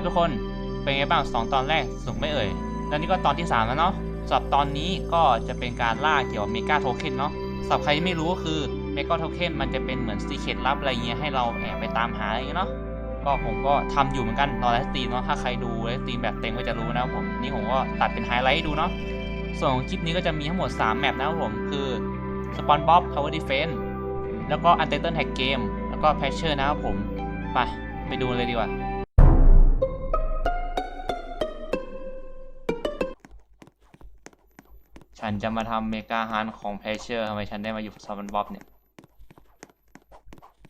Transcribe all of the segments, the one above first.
ครับทุกคน เป็นไงบ้างสองตอนแรกสนุกไม่เอ่ย แล้วนี่ก็ตอนที่ 3 แล้วเนาะสำหรับตอนนี้ก็จะเป็นการล่าเกี่ยวกับเมกาโทเค็นเนาะสำหรับใครที่ไม่รู้ก็คือเมกาโทเค็นมันจะเป็นเหมือนซีเค t ลับอะไรเงี้ยให้เราแอบไปตามหาอะไรเงี้ยเนาะก็ผมก็ทำอยู่เหมือนกันรอไลฟ์สตรีมเนาะถ้าใครดูไลฟ์สตรีมแบบเต็มก็จะรู้นะครับผมนี่ผมก็ตัดเป็นไฮไลท์ดูเนาะส่วนของคลิปนี้ก็จะมีทั้งหมด 3 แมปนะครับผมคือสปอนบ๊อบ Tower Defense แล้วก็ Untitled Tag Game แล้วก็ Patcher นะครับผม ไป ไปดูเลยดีกว่า ฉันจะมาทำเมกาฮันของเพเชอร์ทำไมฉันได้มาอยู่ซอมบ๊อบเนี่ย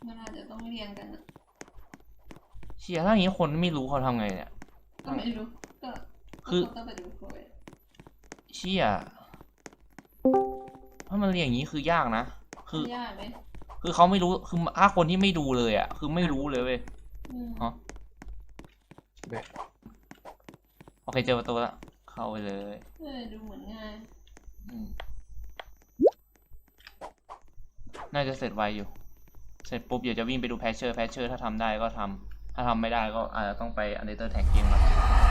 มันอาจจะต้องเรียงกันอะเชียร์ถ้าอย่างนี้คนไม่รู้เขาทำไงเนี่ย ก็ไม่รู้ก็คือก็ต้องไปดูโพยเชี่ยถ้ามันเรียงอย่างนี้คือยากนะ คือ ยากไหมคือเขาไม่รู้ คือถ้าคนที่ไม่ดูเลยอะ คือไม่รู้เลยเว้ย อืมฮะ โอเคเจอประตูแล้วเข้าไปเลย เออดูเหมือนง่ายอืม น่าจะเสร็จไวอยู่ เสร็จปุ๊บเดี๋ยวจะวิ่งไปดูแพชเชอร์แพชเชอร์ถ้าทำได้ก็ทำถ้าทำไม่ได้ก็อาจจะต้องไปอันเดอร์แท็กเกมครับ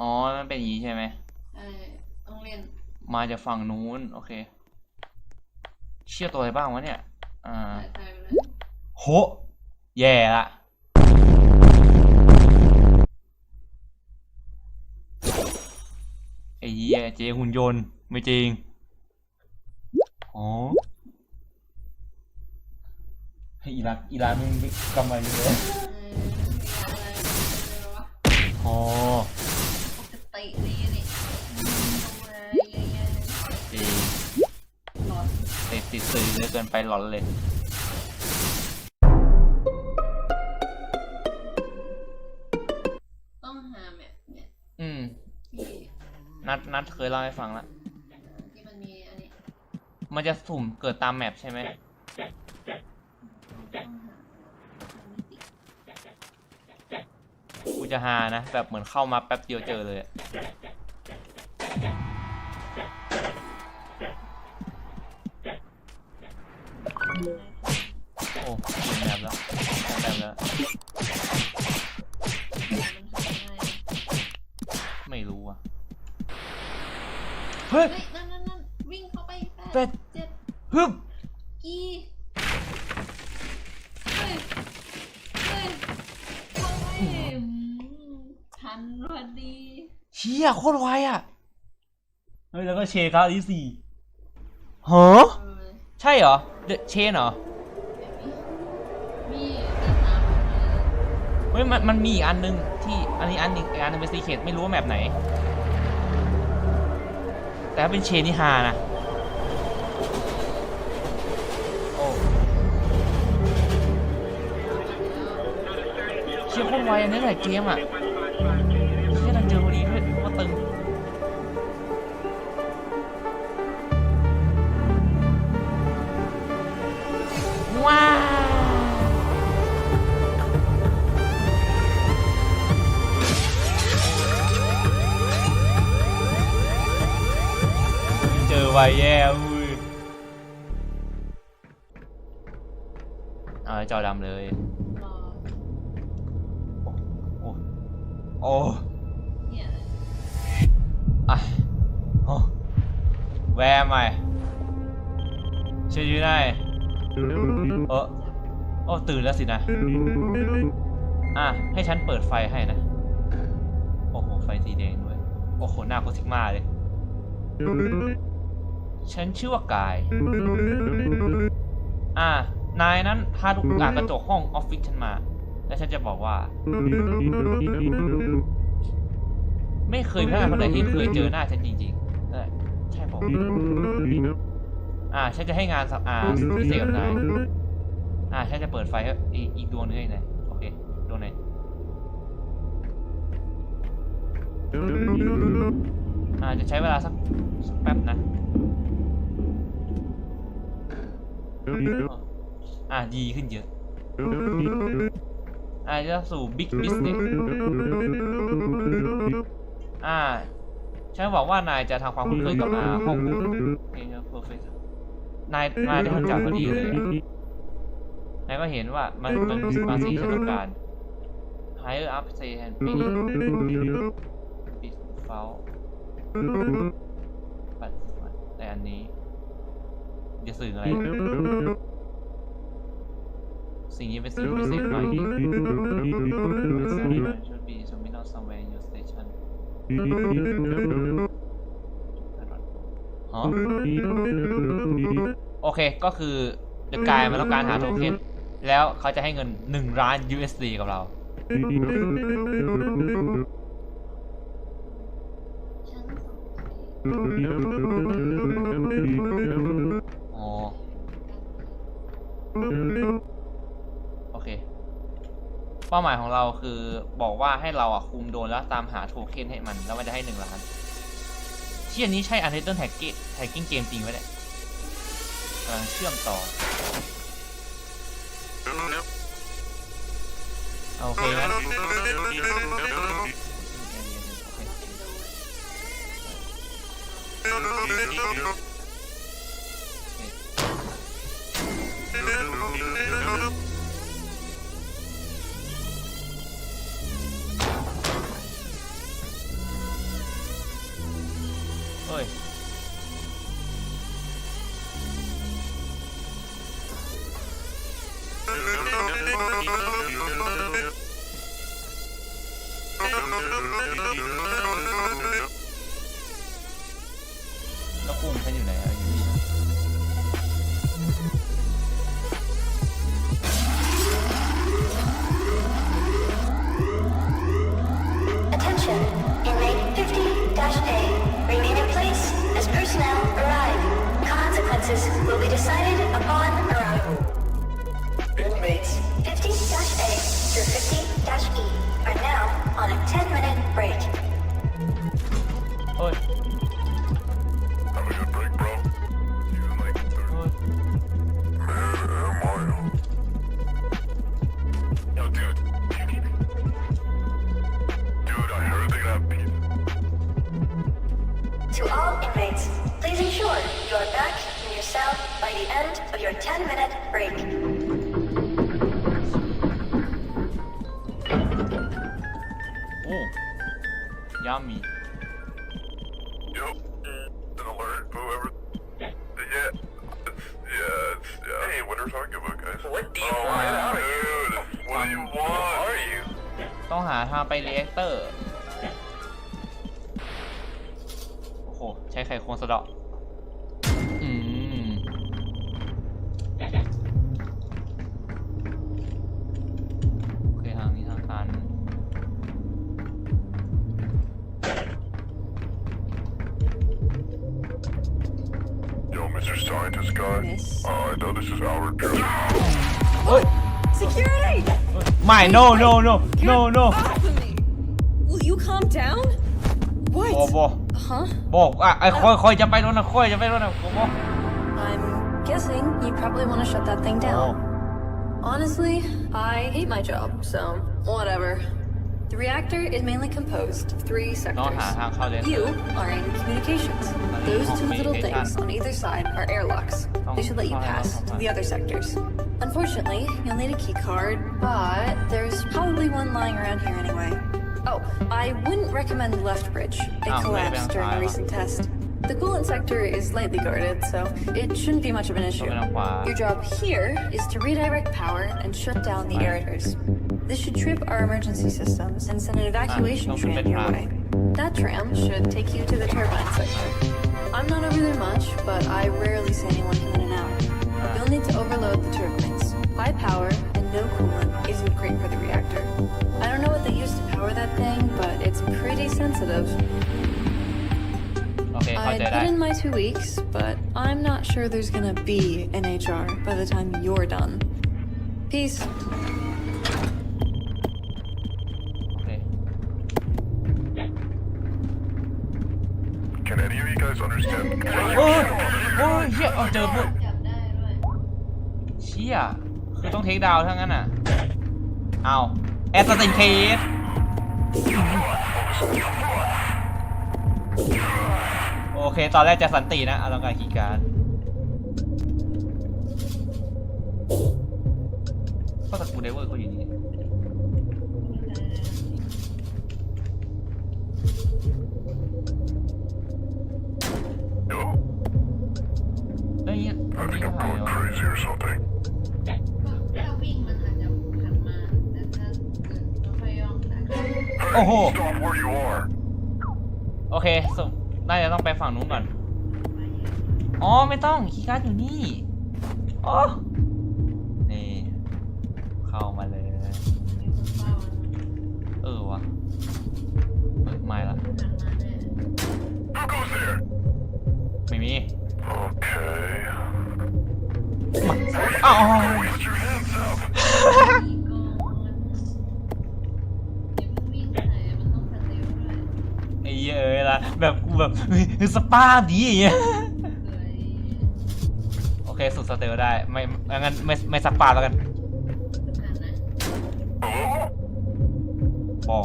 อ๋อ มันเป็นอย่างนี้ใช่ไหมเออต้องเล่น มาจากฝั่งนู้น โอเค เชื่อตัวอะไรบ้างวะเนี่ย อ่า ถ่ายไปเลยโห แย่ละ ไอ้เหี้ยเจหุ่นยนต์ ไม่จริง อ๋อ ให้อีรักอีรักมึงกำมาอยู่เลยเออมีอะไรไม่รู้วะ อ๋อ ติดติดสื่อเหลยเกินไปหลอนเลยต้องหาแมปเนี่ยอืม ที่นัดนัดเคยเล่าให้ฟังแล้วที่มันมีอันนี้มันจะสุ่มเกิดตามแมปใช่ไหมต้องหามันไม่ติดกูจะหานะ แบบเหมือนเข้ามาแป๊บเดียวเจอเลยอะ เฮ้ยแล้วก็เชครับที่สี่ฮะเออใช่เหรอเดเชนเหรอมีมีสามคนเลยเฮ้ยมันมันมีอีกอันนึงที่อันนี้อันหนึงอีกอันหนึงเป็นซีเคทไม่รู้ว่าแมปไหน แต่ถ้าเป็นเชนนี่ฮานะโอ้เชี่ยโคตรไวอันนี้หลายเกมอะ ว้าวเจอไวแย่อุ้ยเอาจอดำเลยรอโอ้โอ้เนี่ยอะโอ้ Where am I ช่วยอยู่ได้ เออโอ้ตื่นแล้วสินะ อะ ให้ฉันเปิดไฟให้นะ โอ้โห ไฟสีแดงด้วย โอ้โห หน้าโคตรซิกมาเลย ฉันชื่อว่ากาย อะ นายนั้นพาทุกอ่ากระจกห้องออฟฟิศฉันมา และฉันจะบอกว่า ไม่เคยมีพนักงานคนไหนที่เคยเจอหน้าฉันจริงๆ ใช่ผม อ่าฉันจะให้งานสับอ่าพิเศษกับนายอ่าฉันจะเปิดไฟให้อีกอีกดวงนึงให้นายโอเคดวงไหนอ่าจะใช้เวลาสักสักแป๊บนะอ่าดีขึ้นเยอะอ่าจะสู่ Big Business อ่าฉันบอกว่านายจะทำความคุ้นเคยกับอ่าห้องบุกเองเพอร์เฟก นายนายได้คนจับพอดีเลยอะนายก็เห็นว่ามันมันมาสิ่งที่ฉันต้องการ higher up say and be bit foul ปัดปัดแต่อันนี้ จะสื่ออะไร สิ่งนี้เป็นสิ่งที่พิเศษมาก should be terminal somewhere in your station ฮะ โอเคก็คือเดอะกายมันต้องการหาโทเค็นแล้วเขาจะให้เงิน1ล้าน USD กับเราฉันสงสัยอ๋อ โอเค เป้าหมายของเราคือบอกว่าให้เราอะคุมโดรนแล้วตามหาโทเค็นให้มัน แล้วมันจะให้หนึ่งล้านเชี่ยนี้ใช่ Untitled Hacking Hacking Game จริงไหมเนี่ย กำลังเชื่อมต่อโอเคงั้นเแล้ โอ้ยามี Yo, an alert, whoever. Yeah, it's, yeah, it's, yeah. Hey, what are we talking about, guys? What do you oh, want? Dude, what do you want? Who are you? ต้องหาทางไปเรีแอคเตอร์ โอ้โห ใช้ไขควงสะเดาะ ไม่ no no no no no Off of me! Will you calm down? บอ What? บอ Huh? บอกอ่ะไอ้คอยคอยจะไปโดนนะคอยจะไปโดนนะบอบอ I'm guessing you probably want to shut that thing โอ้ down. Honestly, I hate my job, so whatever. The reactor is mainly composed of three sectors. You are in communications. Those two little things on either side are airlocks. They should let you pass to the other sectors. Unfortunately, you'll need a key card, but there's probably one lying around here anyway. Oh, I wouldn't recommend the left bridge. It collapsed during a recent test. The coolant sector is lightly guarded, so it shouldn't be much of an issue. Your job here is to redirect power and shut down the aerators. This should trip our emergency systems and send an evacuation uh, tram your way. That tram should take you to the turbine sector. I'm not over there much, but I rarely see anyone come in and out. You'll need to overload the turbines. High power and no coolant isn't great for the reactor. I don't know what they use to power that thing, but it's pretty sensitive. Okay, I'd put in my two weeks, but I'm not sure there's gonna be an HR by the time you're done. Peace. โอ้ยโอ้ยเฮียเอาเจอพวกจับได้ด้วยเชี่ยคือต้องเทคดาวทั้งนั้นอะเอาแอสซินเคสโอเค ตอนแรกจะสันตินะเอาลองการคีการ์ดก็ตะกูเดเวอร์เขาอยู่ Hey, Oh. stop where you are. โอเคสมน่าจะต้องไปฝั่งนู้นก่อน อ๋อ ไม่ต้องคีย์การ์ดอยู่นี่อ๋อนี่ เข้ามาเลยมีคนเฝ้าเออวะเฮ้ยไม่ละขันมาแน่ Who goes there? ไม่มี Okay. อ้าว แบบกูแบบเฮ้ยสปาดีอย่างเงี้ยเคยโอเคสุดสเตลได้ ไม่งั้นไม่ไม่สักปาแล้วกันขันนะ Hello? บอ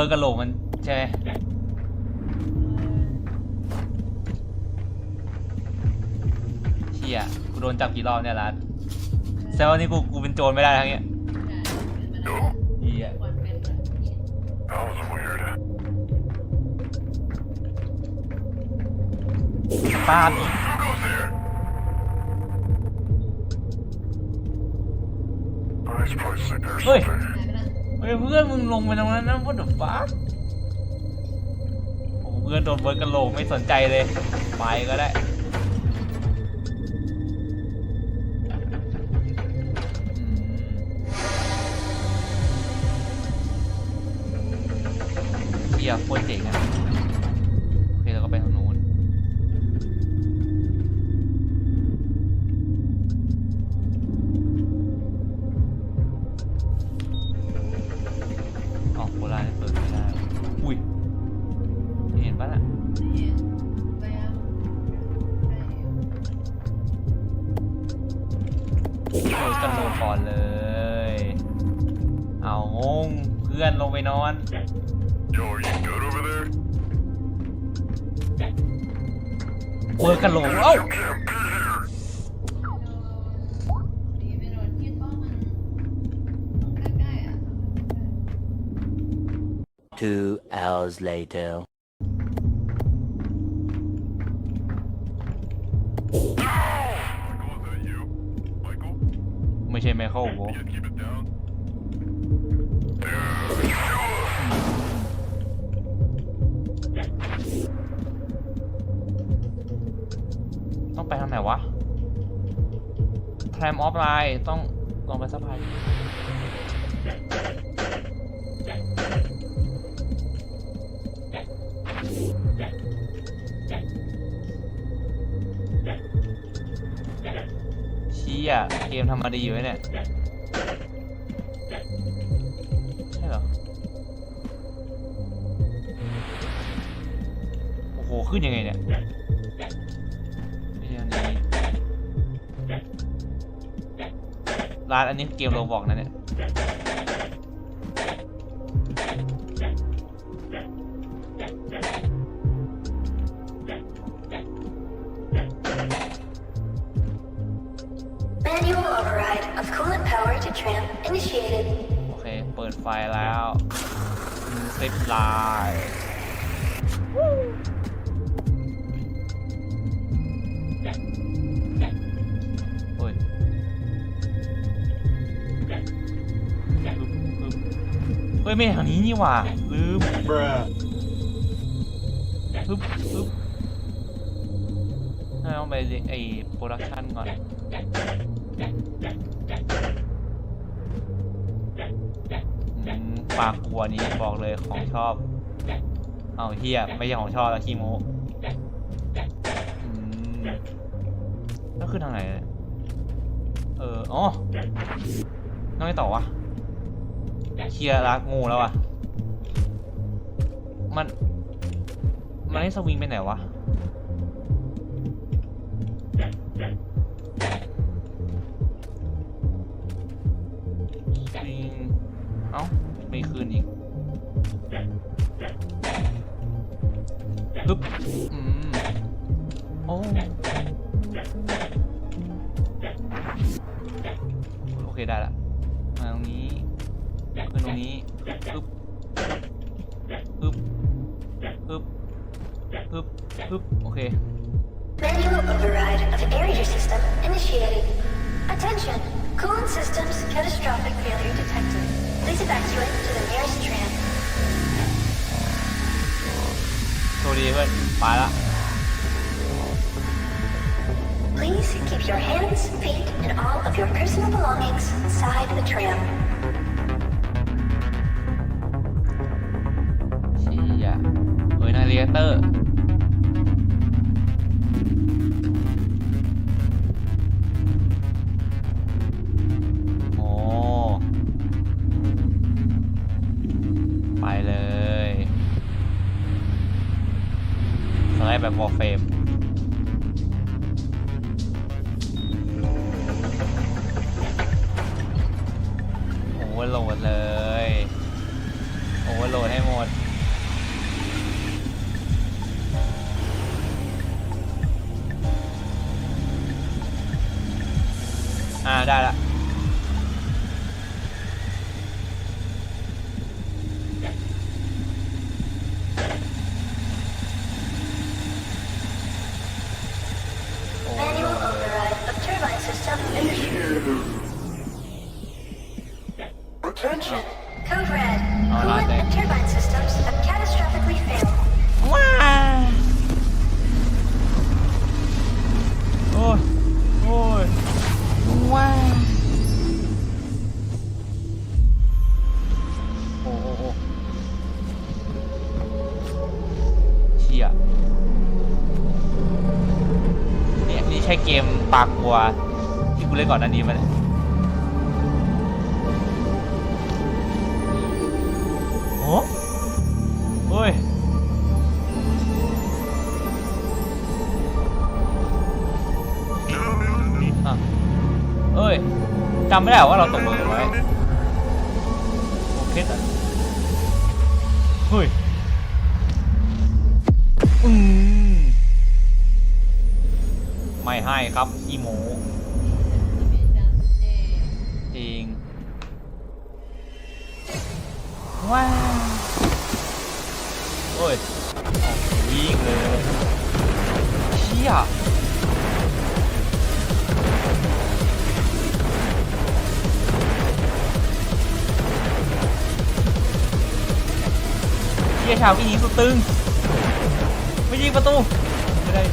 บิร์กกระโหลกมันใช่ไหมเชี่ยกูโดนจับกี่รอบเนี่ยรัดแซวานี่กูกูเป็นโจรไม่ได้ทั้งเนี้ย No? เหี้ยควรเป็นแบบนี้ That was weird. ป้าบ งไปตรงนั้นนะ what the fuck โอ้เพื่อนโดนเบิร์กกระโหลกไม่สนใจเลย ไปก็ได้เชียโคตรเจ๋งอะ later. ไม่ใช่ไมเคิลโวต้องไปทางไหนวะแพรมออฟไลน์ต้องลองไปสักพา ยเชี่ยเกมทำมาดีอยู่ไหมเนี่ยใช่เหรอโอ้โหขึ้นยังไงเนี่ยนี่อันนี้ร้านอันนี้เกมโรบอกนะเนี่ย โอเค เปิดไฟแล้วซิปไลน์โอ้ยเฮ้ยไม่ทางนี้นี่หว่า ลืมปึ๊บปึ๊บเอาไปไอ้โปรดักชันก่อน อืม ปลากลัวนี้บอกเลยของชอบ เอาเฮียไม่ใช่ของชอบแล้วขี้โมแล้วคือทางไหน เออ อ๋อน้องไม่ต่อวะเคลียร์รักงูแล้วอะมัน มันให้สวิงไปไหนวะ สวิง เอ้า ไม่คืนอีกปึ๊บอืม โอ้ โอเค ได้ละมาตรงนี้ขึ้นตรงนี้ปึ๊บปึ๊บปึ๊บปึ๊บปึ๊บโอเค Manual override of area system initiating. Attention! Coolant systems catastrophic failure detected. Please evacuate to the nearest tram. โชคดีเพื่อนไปละ Please keep your hands, feet, and all of your personal belongings inside the tram. เชี่ยเฮ้ยนาเรียเตอร์ สไลด์แบบวอลเฟมโอเวอร์โหลดเลย ปากกลัวที่กูเล่นก่อนหน้านี้มันยโอ้เฮ้ยอะเอ้ยจำไม่ได้เหรอว่าเราตกลงกันไว้โอเคแต่เฮ้ยอืมไม่ให้ครับ อีโมจริงว้าวโอ้ยออกวิ่งเลยเชี่ยเชียร์ชาวพี่หญิงสุดตึงไม่ยิงประตูไม่ได้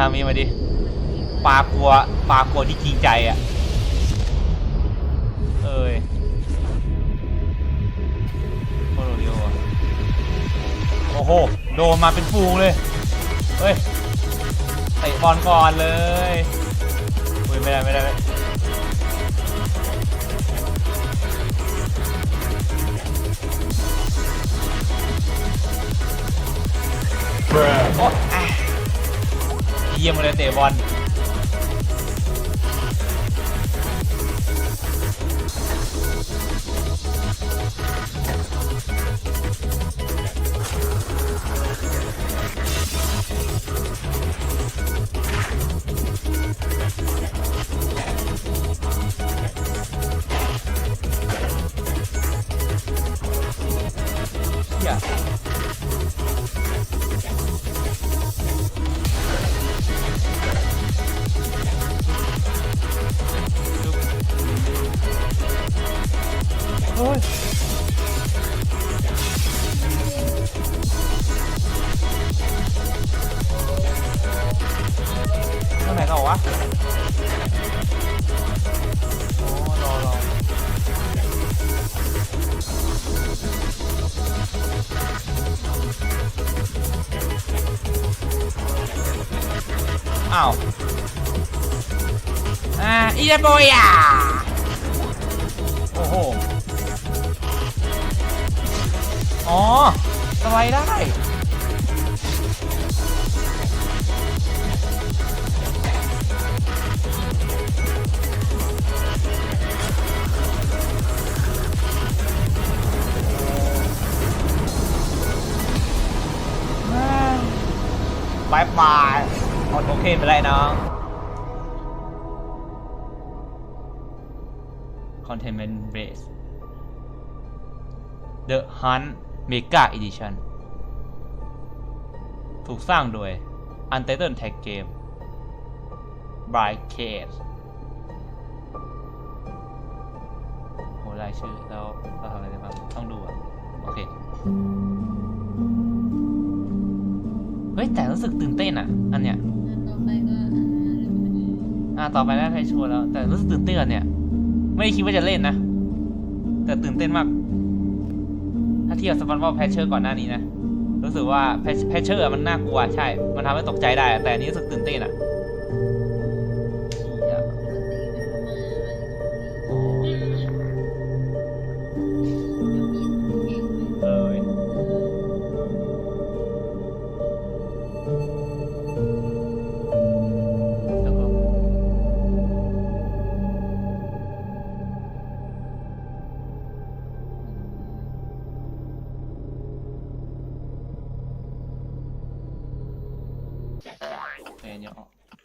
ร้านเรือฮามีมาดิปลากลัวปลากลัวที่จริงใจอะ เอ้ยโคตรเร็วอะโอ้โห โดนมาเป็นฟูงเลย เฮ้ยเตะบอลก่อนเลยอุ้ยไม่ได้ ไม่ได้ไโอ๊ะอะ เยี่ยมเลยเตะบอล อ้าวอ่าอีเดโบยอะโอ้โห อ๋อสไลด์ได้ อดโอเคไปเลยน้อง Containment Base The Hunt Mega Edition ถูกสร้างโดย Untitled Tag Game by Case โหรายชื่อแล้วเราทำอะไรได้บ้างต้องดูอะ โอเค เฮ้ย แต่รู้สึกตื่นเต้นอะ อันเนี้ย อ่าต่อไปได้ไทยชัวร์แล้ว แต่รู้สึกตื่นเต้นเนี่ย ไม่ได้คิดว่าจะเล่นนะ แต่ตื่นเต้นมาก ถ้าเทียบสปันบอลแพชเชอร์ก่อนหน้านี้นะ รู้สึกว่าแพชเชอร์มันน่ากลัวใช่ มันทำให้ตกใจได้ แต่อันนี้รู้สึกตื่นเต้นอะ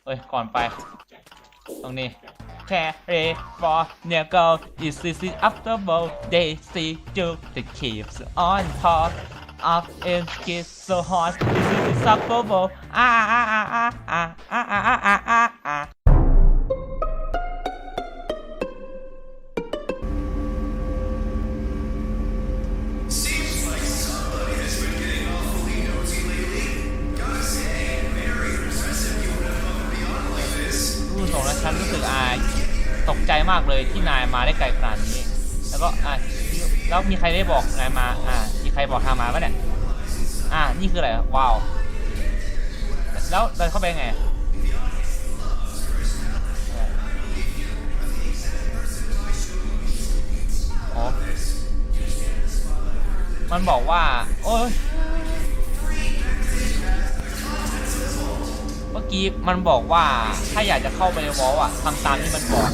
เอ้ย ก่อนไป ตรงนี้ Carry for Nego is this is after bow they see you the keeps on top of it gets so hot this is insufferable ah ah ah ah ah ah ah ah ah มาได้ไกลขนาดนี้ แล้วก็อะแล้วมีใครได้บอกนายมา อ่ามีใครบอกทางมาปะเนี่ย อ่านี่คืออะไรว้าว แล้วเดินเข้าไปไงอ๋อมันบอกว่า โอ้ยเมื่อกี้มันบอกว่าถ้าอยากจะเข้าไปในวอลอะทำตามที่มันบอก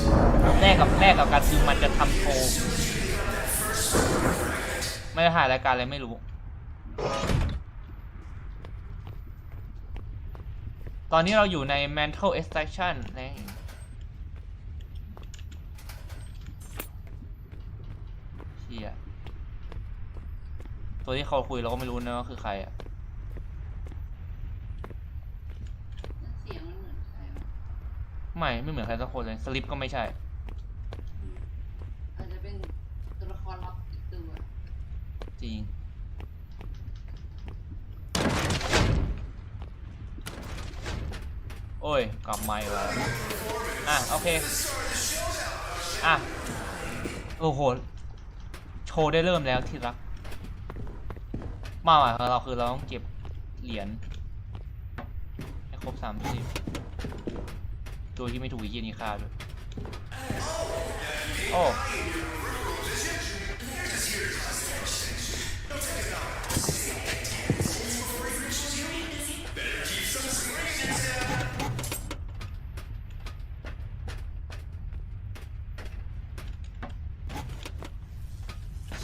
แลกกับแลกกับการคือมันจะทำโชว์ไม่ได้ถ่ายรายการอะไรไม่รู้ ตอนนี้เราอยู่ใน mental extraction นะเชียตัวที่เขาคุยเราก็ไม่รู้นะว่าคือใครอะเสียงมันเหมือนใครวะไม่ ไม่เหมือนใครสักคนเลย สลิปก็ไม่ใช่ อาจจะเป็นตั วละครลับอีกตัวจริง โอ้ย กลับไม่แล้วอะ โอเค อะ โอ้โห โชว์ได้เริ่มแล้วที่รักเป้าหมายของเราคือเราต้องเก็บเหรียญให้ครบสามสิบโดยที่ไม่ถูกอีกยี่นี้ค่าด้วย โอ้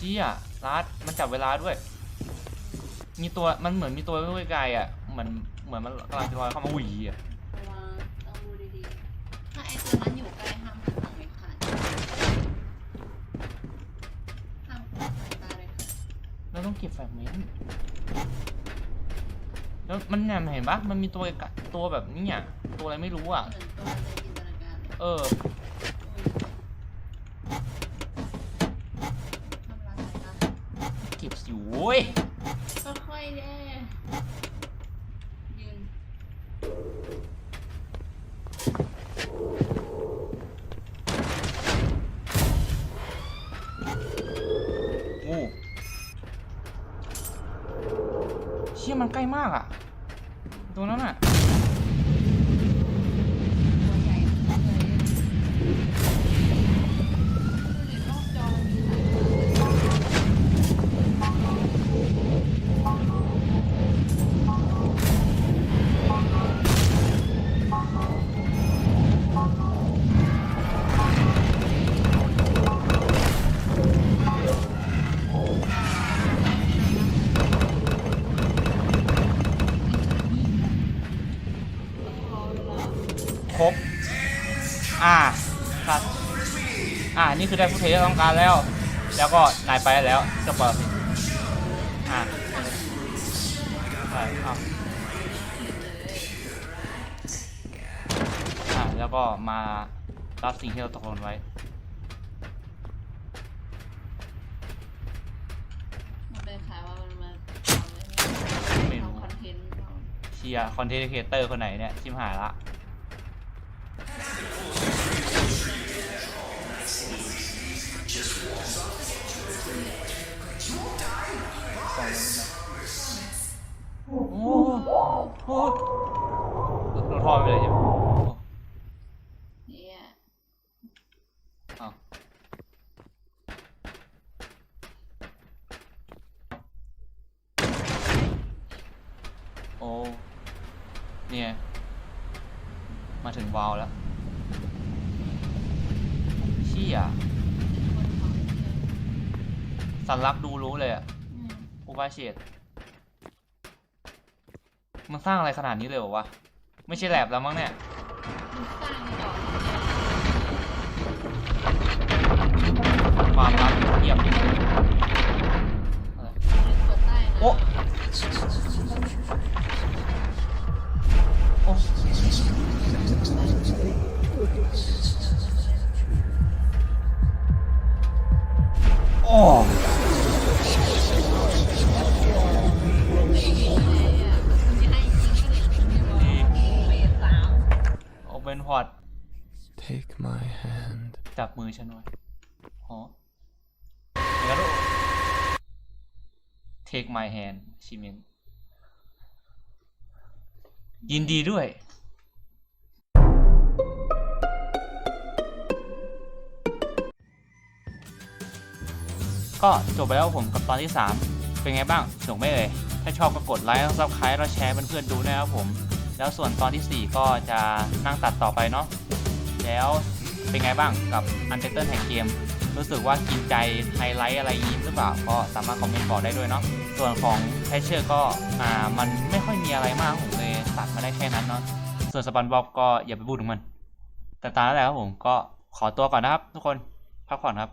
ชี่ยรัดมันจับเวลาด้วย มีตัวมันเหมือนมีตัวไกลๆอะเหมือนเหมือนมันกำลังจะลอยเข้ามาอุ้ยอะระวังต้องดูดีๆ ถ้าไอ้ตัวนั้นอยู่ใกล้ห้ามหันหลังเด็ดขาดห้ามขวางสายตาเลยค่ะเราต้องเก็บแฟกเมนต์แล้วมันเนี่ยเห็นปะมันมีตัวไกลตัวแบบนี้อะตัวอะไรไม่รู้อะ เหมือนตัวในจินตนาการเลยเออ มัน โว้ยค่อยๆเด้ยืนโอ้เชี่ยมันใกล้มากอะ ตัวนั้นอะ นี่คือได้ฟุตเทจที่ต้องการแล้ว แล้วก็นายไปแล้วจะเปิดอ่าใช่ครับอ่าแล้วก็มารับสิ่งที่เราตกลงไว้มันเป็นขายว่ามันมาไม่รู้ทำคอนเทนต์เราเชียร์คอนเทนต์ครีเอเตอร์คนไหนเนี่ยชิมหายละ โอ้โหโดนทอไปเลยใช่ไหมโอ้เนี่ยอ้าโอ้เนี่ย มาถึงวาล์วแล้วเชี่ยคนทำเลยสันลักดูรู้เลยอะอุบาเชต มันสร้างอะไรขนาดนี้เลยเหรอวะ ไม่ใช่แลบแล้วมั้งเนี่ยสร้างต่อความลับเทียบโอ้โอ้โอ้ พอร์ต Take my hand. จับมือฉันไว้หอเดี๋ยวดู Take my hand ชิมินยินดีด้วย ก็จบไปแล้วครับผมกับตอนที่ 3 เป็นไงบ้างสนุกไหมเอ่ย ถ้าชอบก็กดไลค์ซับสไครต์แล้วแชร์เพื่อนๆดูนะครับผม แล้วส่วนตอนที่ 4 ก็จะนั่งตัดต่อไปเนาะแล้วเป็นไงบ้างกับ u n t i t l e แห่งเกม รู้สึกว่ากินใจไฮไลท์อะไรยิ้มหรือเปล่า ก็สามารถคอมเมนต์บอกได้ด้วยเนาะส่วนของไทเชอร์ก็อ่ามันไม่ค่อยมีอะไรมากผมเลยตัดมาได้แค่นั้นเนาะส่วนสปันบ๊อบก็อย่าไปพูดถึงมัน แต่ตามนั้นแหละครับผมก็ขอตัวก่อนนะครับ ทุกคนพักผ่อนครับ